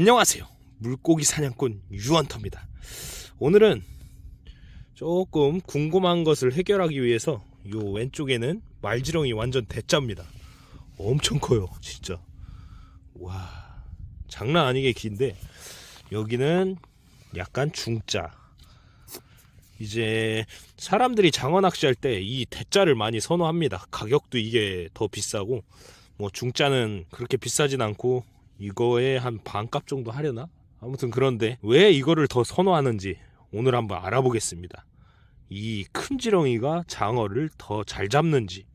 안녕하세요. 물고기 사냥꾼 유언터입니다. 오늘은 조금 궁금한 것을 해결하기 위해서 요 왼쪽에는 말지렁이 완전 대짜입니다. 엄청 커요, 진짜. 와, 장난 아니게 긴데 여기는 약간 중짜. 이제 사람들이 장어 낚시할 때 이 대짜를 많이 선호합니다. 가격도 이게 더 비싸고 뭐 중짜는 그렇게 비싸진 않고 이거에 한 반값 정도 하려나? 아무튼 그런데 왜 이거를 더 선호하는지 오늘 한번 알아보겠습니다. 이 큰 지렁이가 장어를 더 잘 잡는지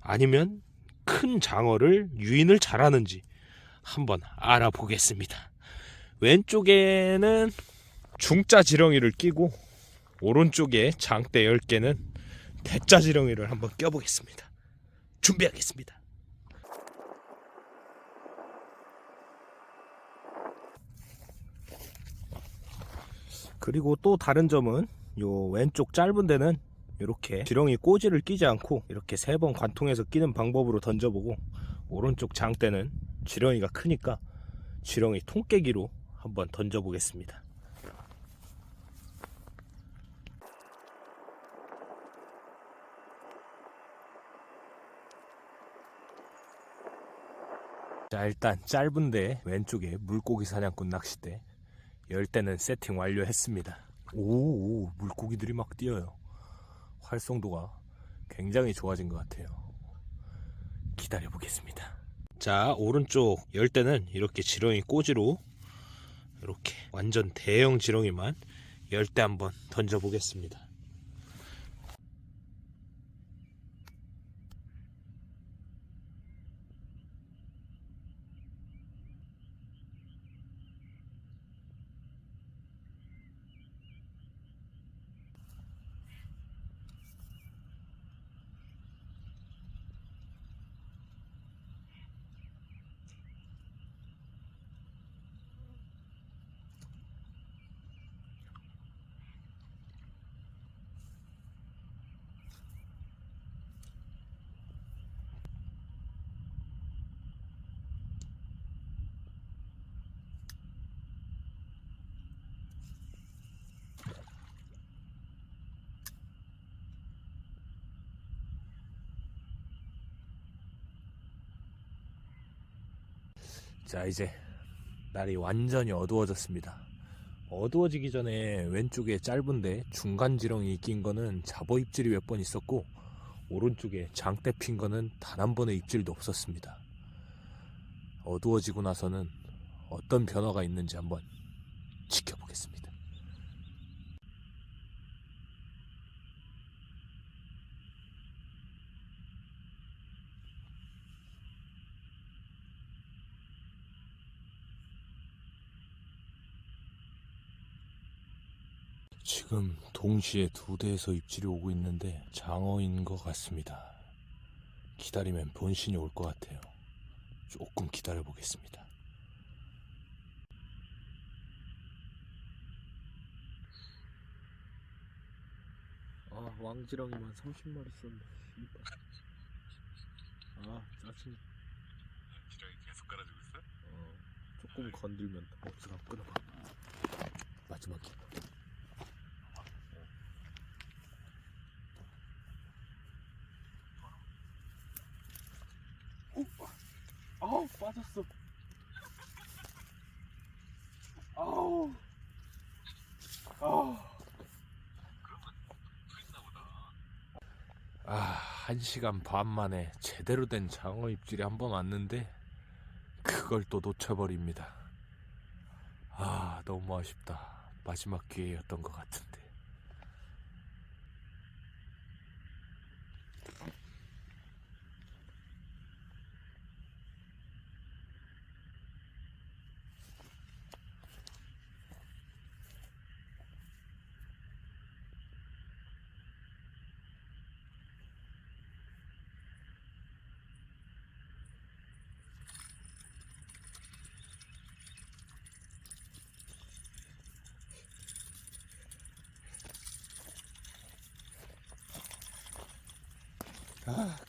아니면 큰 장어를 유인을 잘하는지 한번 알아보겠습니다. 왼쪽에는 중짜 지렁이를 끼고 오른쪽에 장대 10개는 대짜 지렁이를 한번 껴보겠습니다. 준비하겠습니다. 그리고 또 다른 점은 요 왼쪽 짧은 데는 이렇게 지렁이 꼬지를 끼지 않고 이렇게 세 번 관통해서 끼는 방법으로 던져보고 오른쪽 장대는 지렁이가 크니까 지렁이 통깨기로 한번 던져보겠습니다. 자 일단 짧은데 왼쪽에 물고기 사냥꾼 낚싯대 열대는 세팅 완료했습니다. 오, 오, 물고기들이 막 뛰어요. 활성도가 굉장히 좋아진 것 같아요. 기다려 보겠습니다. 자 오른쪽 열대는 이렇게 지렁이 꼬지로 이렇게 완전 대형 지렁이만 열대 한번 던져 보겠습니다. 자 이제 날이 완전히 어두워졌습니다. 어두워지기 전에 왼쪽에 짧은데 중간 지렁이 낀 거는 잡어 입질이 몇 번 있었고 오른쪽에 장대 핀 거는 단 한 번의 입질도 없었습니다. 어두워지고 나서는 어떤 변화가 있는지 한번 지켜보겠습니다. 지금 동시에 두 대에서 입질이 오고 있는데 장어인 것 같습니다. 기다리면 본신이 올 것 같아요. 조금 기다려 보겠습니다. 아 왕지렁이만 30마리 썼네. 아 짜증. 지렁이 계속 깔아주고 있어? 어, 조금 건들면 복수가 끊어봐. 마지막 기회. 아우 빠졌어. 아우. 아우. 아, 한 시간 반 만에 제대로 된 장어 입질이 한 번 왔는데 그걸 또 놓쳐버립니다. 아, 너무 아쉽다. 마지막 기회였던 것 같은데.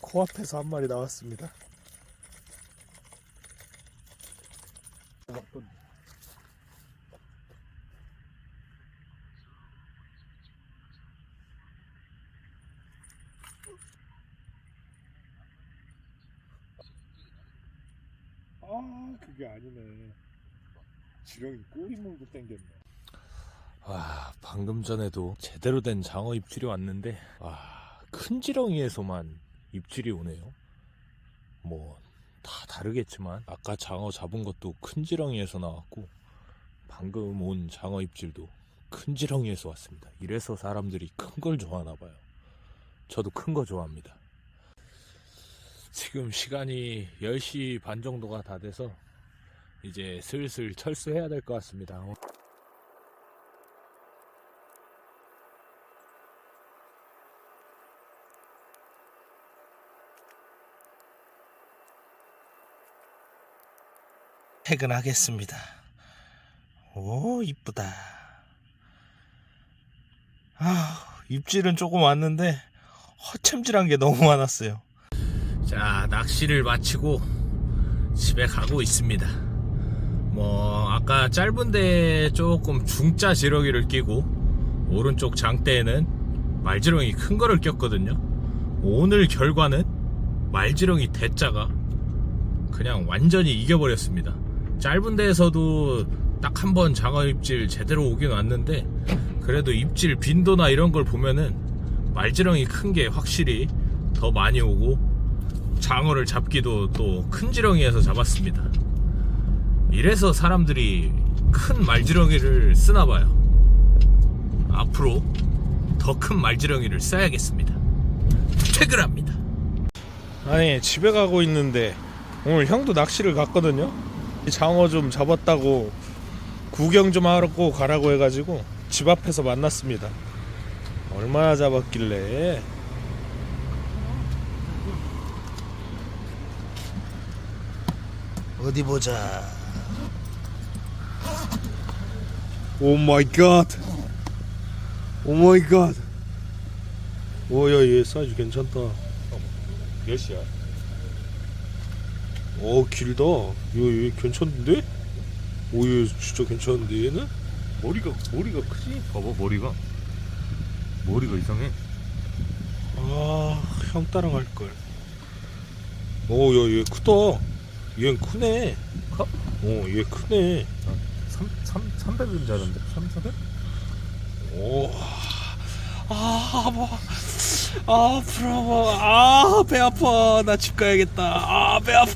코앞에서 한 마리 나왔습니다. 아 그게 아니네 지렁이 꼬리 물고 땡겼네 와 방금 전에도 제대로 된 장어 입질이 왔는데 와 큰 지렁이에서만 입질이 오네요. 뭐 다 다르겠지만 아까 장어 잡은 것도 큰 지렁이에서 나왔고 방금 온 장어 입질도 큰 지렁이에서 왔습니다. 이래서 사람들이 큰 걸 좋아하나 봐요. 저도 큰 거 좋아합니다. 지금 시간이 10시 반 정도가 다 돼서 이제 슬슬 철수해야 될 것 같습니다 퇴근하겠습니다. 오, 이쁘다. 아, 입질은 조금 왔는데 허참질한 게 너무 많았어요. 자, 낚시를 마치고 집에 가고 있습니다. 뭐 아까 짧은데 조금 중짜 지렁이를 끼고 오른쪽 장대에는 말지렁이 큰 거를 꼈거든요. 오늘 결과는 말지렁이 대자가 그냥 완전히 이겨버렸습니다. 짧은 데에서도 딱 한 번 장어 입질 제대로 오긴 왔는데 그래도 입질 빈도나 이런 걸 보면은 말지렁이 큰 게 확실히 더 많이 오고 장어를 잡기도 또 큰 지렁이에서 잡았습니다. 이래서 사람들이 큰 말지렁이를 쓰나 봐요. 앞으로 더 큰 말지렁이를 써야겠습니다. 퇴근합니다. 아니 집에 가고 있는데 오늘 형도 낚시를 갔거든요. 장어 좀 잡았다고 구경 좀 하고 가라고 해가지고 집 앞에서 만났습니다. 얼마나 잡았길래? 어디 보자. 오 마이 갓. 오 마이 갓. 오야 얘 사이즈 괜찮다. 몇 시야? 오 길다. 얘, 얘 괜찮은데? 오얘 진짜 괜찮은데 얘는? 머리가 머리가 크지? 봐봐 머리가. 머리가 이상해. 아형 따라갈 걸. 오야얘 크다. 얘는 크네. 커? 어얘 크네. 3 3 300인 줄 알았는데 3 400? 오. 아, 뭐. 아, 부러워. 아, 배 아파. 나 집 가야겠다. 아, 배 아파.